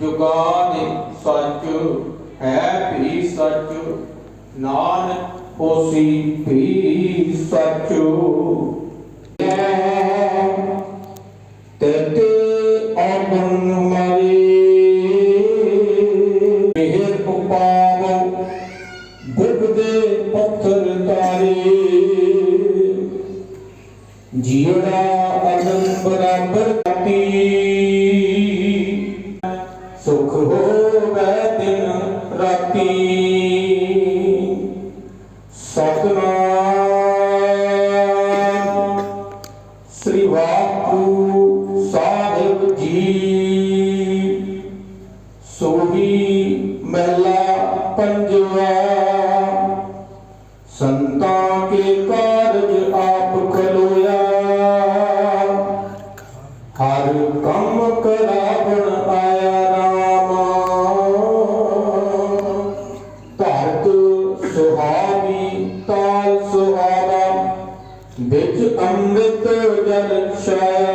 ਜੁਗਾਦ ਸੱਚ ਹੈ ਵੀ ਸੱਚ, ਨਾਨਕ ਹੋਸੀ ਵੀ ਸੱਚ। ਤੇਤੇ ਆਪਨ ਮਾਰੇ, ਮਿਹਰ ਉਪਾਵ ਬੁੱਧ ਦੇ ਪੱਥਰ ਤਾਰੇ। ਜੀੜਾ ਅਨੰਦ ਬਰਾਬਰ ਕਾਤੀ ਸੁਖ ਹੋਵੇ ਦਿਨ ਰਾਤੀ। ਸਤਨਾਮ ਸ੍ਰੀ ਵਾਹਿਗੁਰੂ ਸਾਹਿਬ ਜੀ। ਸੋਹੀ ਮਹਿਲਾ ਪੰਜਵਾ। ਸੰਤਾਂ ਕੇ ਕਾਰਜ ਆਪ ਖਲੋਇਆ। ਹਰ ਕੰਮ ਕਰਾਵਣ ਤਾਲ ਵਿੱਚ ਅੰਮ੍ਰਿਤ ਜਲ ਛਾਇਆ